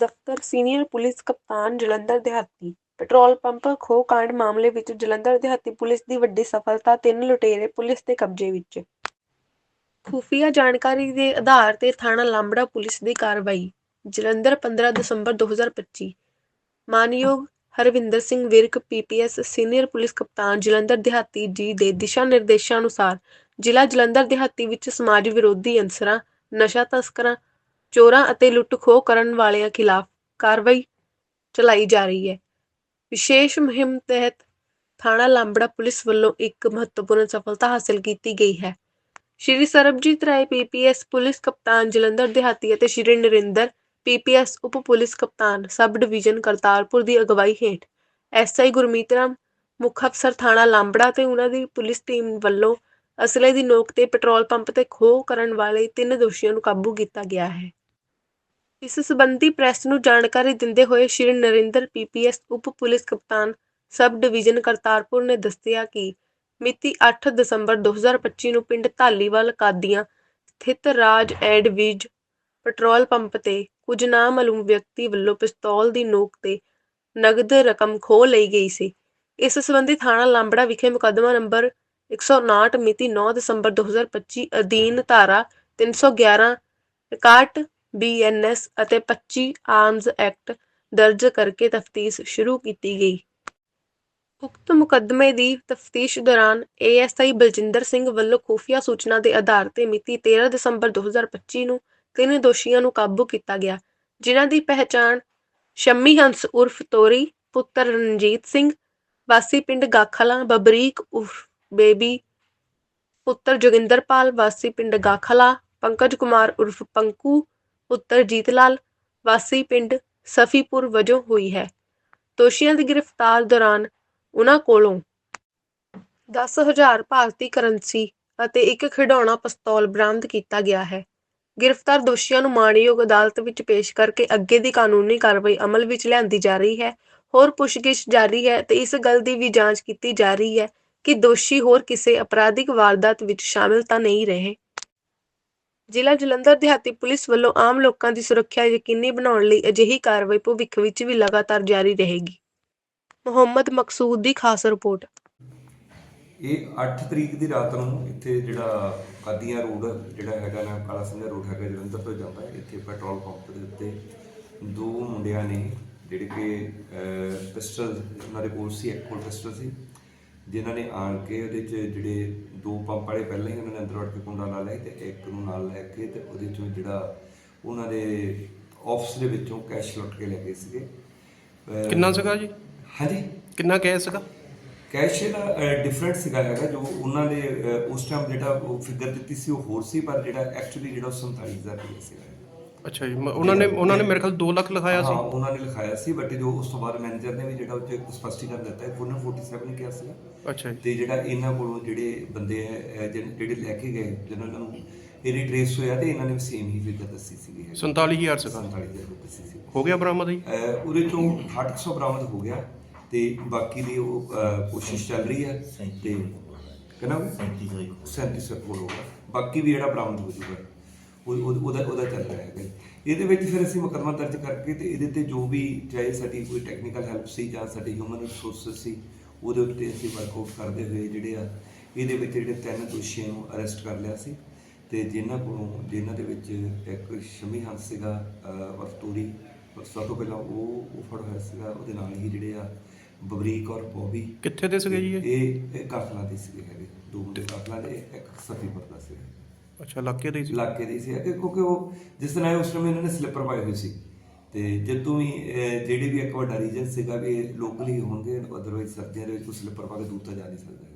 ਦਫ਼ਤਰ senior police ਕਪਤਾਨ ਜਲੰਧਰ ਦਿਹਾਤੀ। ਪੈਟਰੋਲ ਪੰਪ ਖੋਹ ਕਾਂਡ ਮਾਮਲੇ ਵਿੱਚ ਜਲੰਧਰ ਦਿਹਾਤੀ ਪੁਲਿਸ ਦੀ ਵੱਡੀ ਸਫਲਤਾ ਤਿੰਨ ਲੁਟੇਰੇ ਪੁਲਿਸ ਦੇ ਕਬਜ਼ੇ ਵਿੱਚ। ਖੁਫੀਆ ਜਾਣਕਾਰੀ ਦੇ ਆਧਾਰ ਤੇ ਥਾਣਾ ਲਾਂਬੜਾ ਪੁਲਿਸ ਦੀ ਕਾਰਵਾਈ। ਜਲੰਧਰ 15 ਦਸੰਬਰ 2025 ਮਾਨਯੋਗ Harvinder Singh Virk PPS senior police ਕਪਤਾਨ ਜਲੰਧਰ ਦਿਹਾਤੀ ਜੀ ਦੇ ਦਿਸ਼ਾ ਨਿਰਦੇਸ਼ਾਂ ਅਨੁਸਾਰ ਜ਼ਿਲ੍ਹਾ ਜਲੰਧਰ ਦਿਹਾਤੀ ਵਿੱਚ ਸਮਾਜ ਵਿਰੋਧੀ ਅਨਸਰਾਂ, ਨਸ਼ਾ ਤਸਕਰਾਂ ਚੋਰਾਂ ਅਤੇ ਲੁੱਟ-ਖੋਹ ਕਰਨ ਵਾਲਿਆਂ ਖਿਲਾਫ ਕਾਰਵਾਈ ਚਲਾਈ ਜਾ ਰਹੀ ਹੈ। ਵਿਸ਼ੇਸ਼ ਮੁਹਿੰਮ ਤਹਿਤ ਥਾਣਾ ਲਾਂਬੜਾ ਪੁਲਿਸ ਵੱਲੋਂ ਇੱਕ ਮਹੱਤਵਪੂਰਨ ਸਫਲਤਾ ਹਾਸਲ ਕੀਤੀ ਗਈ ਹੈ। ਸ਼੍ਰੀ ਸਰਬਜੀਤ ਰਾਏ ਪੀਪੀਐਸ ਪੁਲਿਸ ਕਪਤਾਨ ਜਲੰਧਰ ਦਿਹਾਤੀ ਅਤੇ ਸ਼੍ਰੀ ਨਰਿੰਦਰ ਪੀਪੀਐਸ ਉਪ ਪੁਲਿਸ ਕਪਤਾਨ ਸਬ ਡਿਵੀਜ਼ਨ ਕਰਤਾਰਪੁਰ ਦੀ ਅਗਵਾਈ ਹੇਠ ਐਸਆਈ ਗੁਰਮੀਤ ਰਾਮ, ਮੁੱਖ ਅਫਸਰ ਥਾਣਾ ਲਾਂਬੜਾ ਤੇ ਉਹਨਾਂ ਦੀ ਪੁਲਿਸ ਟੀਮ ਵੱਲੋਂ ਅਸਲੇ ਦੀ ਨੋਕ ਤੇ ਪੈਟਰੋਲ ਪੰਪ ਤੇ ਖੋਹ ਕਰਨ ਵਾਲੇ ਤਿੰਨ ਦੋਸ਼ੀਆਂ ਨੂੰ ਕਾਬੂ ਕੀਤਾ ਗਿਆ ਹੈ। ਇਸ ਸਬੰਧੀ ਪ੍ਰੈਸ ਨੂੰ ਜਾਣਕਾਰੀ ਦਿੰਦੇ ਹੋਏ ਸ਼੍ਰੀ ਨਰਿੰਦਰ ਪੀਪੀਐਸ ਉਪ ਪੁਲਿਸ ਕਪਤਾਨ ਸਬ ਡਿਵੀਜ਼ਨ ਕਰਤਾਰਪੁਰ ਨੇ ਦੱਸਿਆ ਕਿ ਮਿਤੀ 8 ਦਸੰਬਰ 2025 ਨੂੰ ਪਿੰਡ ਧਾਲੀਵਾਲ ਕਾਦੀਆਂ ਸਥਿਤ Raj and Vij petrol pump ਤੇ ਕੁਝ ਨਾਮਾਲੂਮ ਵਿਅਕਤੀ ਵੱਲੋਂ ਪਿਸਤੌਲ ਦੀ ਨੋਕ ਤੇ ਨਗਦ ਰਕਮ ਖੋਹ ਲਈ ਗਈ ਸੀ। ਇਸ ਸਬੰਧੀ ਥਾਣਾ ਲਾਂਬੜਾ ਵਿਖੇ ਮੁਕੱਦਮਾ ਨੰਬਰ 159 ਮਿਤੀ 9 ਦਸੰਬਰ 2025 ਅਧੀਨ ਧਾਰਾ 311 61 ਬੀਐਨਐਸ ਅਤੇ 25 ਆਰਮਜ਼ ਐਕਟ ਦਰਜ ਕਰਕੇ ਤਫਤੀਸ਼ ਸ਼ੁਰੂ ਕੀਤੀ ਗਈ। ਉਕਤ ਮੁਕੱਦਮੇ ਦੀ ਤਫਤੀਸ਼ ਦੌਰਾਨ ਏਐਸਆਈ ਬਲਜਿੰਦਰ ਸਿੰਘ ਵੱਲੋਂ ਖੁਫੀਆ ਸੂਚਨਾ ਦੇ ਆਧਾਰ ਤੇ ਮਿਤੀ 13 ਦਸੰਬਰ 2025 ਨੂੰ ਤਿੰਨ ਦੋਸ਼ੀਆਂ ਨੂੰ ਕਾਬੂ ਕੀਤਾ ਗਿਆ, ਜਿਨ੍ਹਾਂ ਦੀ ਪਹਿਚਾਣ ਸ਼ੰਮੀ ਹੰਸ ਉਰਫ ਤੋਰੀ, ਪੁੱਤਰ ਰਣਜੀਤ ਸਿੰਘ, ਵਾਸੀ ਪਿੰਡ ਗਾਖਲਾ, ਬਬਰੀਕ ਉਰਫ ਬੇਬੀ, ਪੁੱਤਰ ਜੋਗਿੰਦਰਪਾਲ, ਵਾਸੀ ਪਿੰਡ ਗਾਖਲਾ, ਪੰਕਜ ਕੁਮਾਰ ਉਰਫ ਪੰਕੂ ਪੁੱਤਰ ਜੀਤ ਲਾਲ ਵਾਸੀ ਪਿੰਡ ਸਫੀਪੁਰ ਵਜੋਂ ਹੋਈ ਹੈ। ਦੋਸ਼ੀਆਂ ਦੀ ਗ੍ਰਿਫਤਾਰ ਦੌਰਾਨ ਉਹਨਾਂ ਕੋਲੋਂ 10000 ਭਾਰਤੀ ਕਰੰਸੀ ਅਤੇ ਇੱਕ ਖਿਡੌਣਾ ਪਿਸਤੌਲ ਬਰਾਮਦ ਕੀਤਾ ਗਿਆ ਹੈ। ਗ੍ਰਿਫਤਾਰ ਦੋਸ਼ੀਆਂ ਨੂੰ ਮਾਣਯੋਗ ਅਦਾਲਤ ਵਿੱਚ ਪੇਸ਼ ਕਰਕੇ ਅੱਗੇ ਦੀ ਕਾਨੂੰਨੀ ਕਾਰਵਾਈ ਅਮਲ ਵਿੱਚ ਲਿਆਂਦੀ ਜਾ ਰਹੀ ਹੈ। ਹੋਰ ਪੁੱਛਗਿੱਛ ਜਾਰੀ ਹੈ ਤੇ ਇਸ ਗੱਲ ਦੀ ਵੀ ਜਾਂਚ ਕੀਤੀ ਜਾ ਰਹੀ ਹੈ ਕਿ ਦੋਸ਼ੀ ਹੋਰ ਕਿਸੇ ਅਪਰਾਧਿਕ ਵਾਰਦਾਤ ਵਿੱਚ ਸ਼ਾਮਿਲ ਤਾਂ ਨਹੀਂ ਰਹੇ। ਜ਼ਿਲ੍ਹਾ ਜਲੰਧਰ ਦਿਹਾਤੀ ਪੁਲਿਸ ਵੱਲੋਂ ਆਮ ਲੋਕਾਂ ਦੀ ਸੁਰੱਖਿਆ ਯਕੀਨੀ ਬਣਾਉਣ ਲਈ ਅਜਿਹੀ ਕਾਰਵਾਈ ਭਵਿੱਖ ਵਿੱਚ ਵੀ ਲਗਾਤਾਰ ਜਾਰੀ ਰਹੇਗੀ। ਮੁਹੰਮਦ ਮਕਸੂਦ ਦੀ ਖਾਸ ਰਿਪੋਰਟ। ਇਹ 8 ਤਰੀਕ ਦੀ ਰਾਤ ਨੂੰ ਇੱਥੇ ਜਿਹੜਾ ਕਾਦੀਆਂ ਰੋਡ, ਜਿਹੜਾ ਹੈਗਾ ਨਾ ਕਾਲਾ ਸਿੰਘਾ ਰੋਡ ਹੈਗਾ ਜਲੰਧਰ ਤੋਂ ਜਾਂਦਾ ਹੈ, ਇੱਥੇ ਪੈਟਰੋਲ ਪੰਪ ਦੇ ਉੱਤੇ ਦੋ ਮੁੰਡਿਆਂ ਨੇ ਜਿਹੜੇ ਕਿ ਪਿਸਟਲ, ਉਹਨਾਂ ਦੇ ਕੋਲ ਸੀ, ਇੱਕ ਕੋਲ ਪਿਸਟਲ ਸੀ। ਜਿਨ੍ਹਾਂ ਨੇ ਆਣ ਕੇ ਉਹਦੇ 'ਚ ਜਿਹੜੇ ਦੋ ਪੰਪ ਵਾਲੇ ਪਹਿਲਾਂ ਹੀ ਉਹਨਾਂ ਨੇ ਅੰਦਰ ਵੜ ਕੇ ਕੁੰਡਾ ਲਾ ਲਿਆ ਤੇ ਇੱਕ ਨੂੰ ਨਾਲ ਲੈ ਕੇ ਤੇ ਉਹਦੇ 'ਚੋਂ ਜਿਹੜਾ ਉਹਨਾਂ ਦੇ ਆਫਿਸ ਦੇ ਵਿੱਚੋਂ ਕੈਸ਼ ਲੁੱਟ ਕੇ ਲੈ ਗਏ ਸੀਗੇ। ਕਿੰਨਾ ਸੀਗਾ ਜੀ? ਹਾਂਜੀ। ਕਿੰਨਾ ਕੈਸ਼ ਸੀਗਾ? ਕੈਸ਼ ਦਾ ਡਿਫਰੈਂਟ ਸੀਗਾ ਹੈਗਾ ਜੋ ਉਹਨਾਂ ਦੇ ਉਸ ਟਾਈਮ ਜਿਹੜਾ ਉਹ ਫਿਗਰ ਦਿੱਤੀ ਸੀ ਉਹ ਹੋਰ ਸੀ ਪਰ ਜਿਹੜਾ ਐਕਚੁਅਲੀ ਜਿਹੜਾ ਉਹ 47000 ਰੁਪਏ ਸੀਗਾ। ਅੱਛਾ ਜੀ ਮ- ਉਹਨਾਂ ਨੇ ਉਹਨਾਂ ਨੇ ਮੇਰੇ ਖਿਆਲ 2 ਲੱਖ ਲਿਖਾਇਆ ਹਾਂ ਸੀ ਉਹਨਾਂ ਨੇ ਲਿਖਾਇਆ ਸੀ ਬਟ ਜੋ ਉਸ ਤੋਂ ਬਾਅਦ ਮੈਨੇਜਰ ਨੇ ਵੀ ਜਿਹੜਾ ਉਹ 'ਚ ਇੱਕ ਸਪਸ਼ਟੀਕਰਨ ਦਿੱਤਾ ਹੈ 447 ਕਿਹਾ ਸੀਗਾ। ਅੱਛਾ ਜੀ। ਤੇ ਜਿਹੜਾ ਇਹਨਾਂ ਕੋਲੋਂ ਜਿਹੜੇ ਬੰਦੇ ਹੈ ਜਿਹੜੇ ਲੈ ਕੇ ਗਏ ਜਿਹਨਾਂ ਨੂੰ ਇਹ ਰਿਟਰੇਸ ਹੋਇਆ ਤੇ ਇਹਨਾਂ ਨੇ ਵੀ ਸੇਮ ਹੀ ਫਿਗਰ ਦੱਸੀ ਸੀਗੀ 47000 ਸੀਗਾ? 47000 ਰੁਪਏ ਦੱਸੀ ਸੀ ਹੋ ਗਿਆ ਬਰਾਮਦ ਜੀ? ਅਹ, ਉਹਦੇ ਚੋਂ 800 ਬਰਾਮਦ ਹੋ ਗਿਆ ਤੇ ਬਾਕੀ ਦੀ ਉਹ ਅਹ, ਕੋਸ਼ਿਸ਼ ਚੱਲ ਰਹੀ ਹੈ ਤੇ ਕਿੰਨਾ ਹੋ ਗਿਆ 37 ਸੌ ਕੋਲ ਹੋਗਾ ਬਾਕੀ ਵੀ ਜਿਹੜਾ ਬਰਾਮਦ ਹੋ ਜੂਗਾ ਉਹ ਉਹ- ਉਹਦਾ ਉਹਦਾ ਚੱਲ ਰਿਹਾ ਹੈਗਾ। ਇਹਦੇ ਵਿੱਚ ਫਿਰ ਅਸੀਂ ਮੁਕੱਦਮਾ ਦਰਜ ਕਰਕੇ ਤੇ ਇਹਦੇ ਤੇ ਜੋ ਵੀ ਚਾਹੇ ਸਾਡੀ ਕੋਈ ਟੈਕਨੀਕਲ ਹੈਲਪ ਸੀ ਜਾਂ ਸਾਡੀ ਹਿਊਮਨ ਰਿਸੋਰਸਸ ਸੀ ਉਹਦੇ ਉੱਤੇ ਅਸੀਂ ਵਰਕਆਊਟ ਕਰਦੇ ਹੋਏ ਜਿਹੜੇ ਆ ਇਹਦੇ ਵਿੱਚ ਜਿਹੜੇ ਤਿੰਨ ਦੋਸ਼ੀਆਂ ਨੂੰ ਅਰੈਸਟ ਕਰ ਲਿਆ ਸੀ ਤੇ ਜਿਨ੍ਹਾਂ ਕੋਲੋਂ ਜਿਨ੍ਹਾਂ ਦੇ ਵਿੱਚ ਇੱਕ ਸ਼ਮੀ ਹੰਸ ਸੀਗਾ ਵਰਤੂਰੀ ਸਭ ਤੋਂ ਪਹਿਲਾਂ ਉਹ ਉਹ ਫੜ ਹੋਇਆ ਸੀਗਾ ਉਹਦੇ ਨਾਲ ਹੀ ਜਿਹੜੇ ਆ ਬਬਰੀਕ ਔਰ ਬੋਬੀ। ਕਿੱਥੇ ਦੇ ਸੀਗੇ ਜੀ ਇਹ? ਇਹ ਕਾਫਲਾ ਦੇ ਸੀਗੇ ਹੈਗੇ ਦੋ ਮੁੰਡੇ ਕਾਫਲਾ ਦੇ ਇੱਕ ਸਫੀਪੁਰ ਦਾ ਸੀ ਅੱਛਾ ਇਲਾਕੇ ਦੇ ਸੀ? ਇਲਾਕੇ ਦੀ ਸੀ। ਕਿ ਕਿਉਂਕਿ ਉਹ ਜਿਸ ਤਰ੍ਹਾਂ ਉਸ ਸਮੇਂ ਇਹਨਾਂ ਨੇ ਸਲਿੱਪਰ ਪਾਏ ਹੋਏ ਸੀ। ਤੇ ਜਦੋਂ ਵੀ ਅਹ, ਜਿਹੜੇ ਵੀ ਇੱਕ ਵੱਡਾ ਰੀਜਨ ਸੀਗਾ ਵੀ ਲੋਕਲੀ ਹੋਣਗੇ ਅਦਰਵਾਈਜ਼ ਸਰਦੀਆਂ ਦੇ ਵਿੱਚ ਕੋਈ ਸਲਿੱਪਰ ਪਾ ਕੇ ਦੂਰ ਤਾਂ ਜਾ ਨਹੀਂ ਸਕਦਾ।